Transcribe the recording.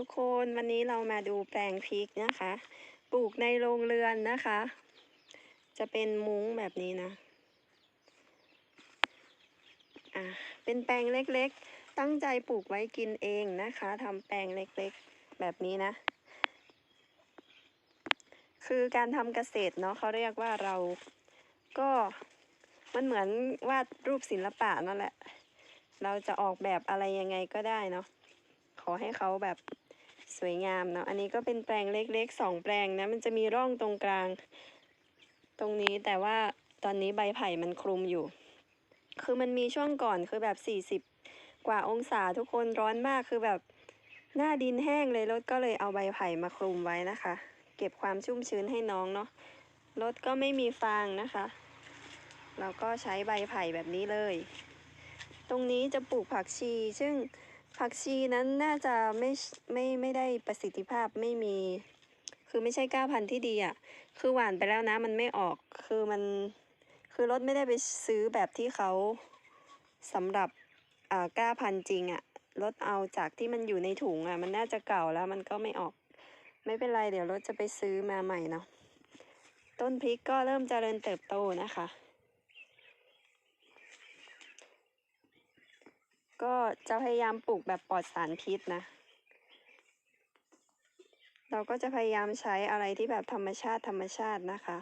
ทุกคนวันนี้เรามาดูแปลงพริกนะคะ ปลูกในโรงเรือนนะคะ จะเป็นมุ้งแบบนี้นะอะเป็นแปลงเล็กๆ ตั้งใจปลูกไว้กินเองนะคะทำแปลงเล็กๆ แบบนี้นะ คือการทำเกษตรเนาะเขาเรียกว่าเราก็มันเหมือนวาดรูปศิลปะนั่นแหละ เราจะออกแบบอะไรยังไงก็ได้เนาะขอให้เขาแบบ สวยงามเนาะอันนี้ก็เป็นแปลงเล็กๆสองแปลงนะมันจะมีร่องตรงกลาง ตรงนี้แต่ว่าตอนนี้ใบไผ่มันคลุมอยู่ คือมันมีช่วงก่อนคือแบบสี่สิบกว่าองศาทุกคนร้อนมากคือแบบหน้าดินแห้งเลยรถก็เลยเอาใบไผ่มาคลุมไว้นะคะ เก็บความชุ่มชื้นให้น้องเนาะรถก็ไม่มีฟางนะคะ เราก็ใช้ใบไผ่แบบนี้เลย ตรงนี้จะปลูกผักชีซึ่ง ผักชีนั้นน่าจะไม่ไม่ไม่ได้ประสิทธิภาพไม่มี คือไม่ใช่ก้าพันธุ์ที่ดีอะ่ะ คือหวานไปแล้วนะมันไม่ออก คือมัน คือรถไม่ได้ไปซื้อแบบที่เขาสำหรับอ่าก้าพันธุ์จริงอะ่ะรถเอาจากที่มันอยู่ในถุงอะ่ะ มันน่าจะเก่าแล้วมันก็ไม่ออก ไม่เป็นไรเดี๋ยวรถจะไปซื้อมาใหม่เนาะ ต้นพริกก็เริ่มเจริญเติบโตนะคะ ก็จะพยายามปลูกแบบปลอดสารพิษนะ เราก็จะพยายามใช้อะไรที่แบบธรรมชาติธรรมชาตินะคะ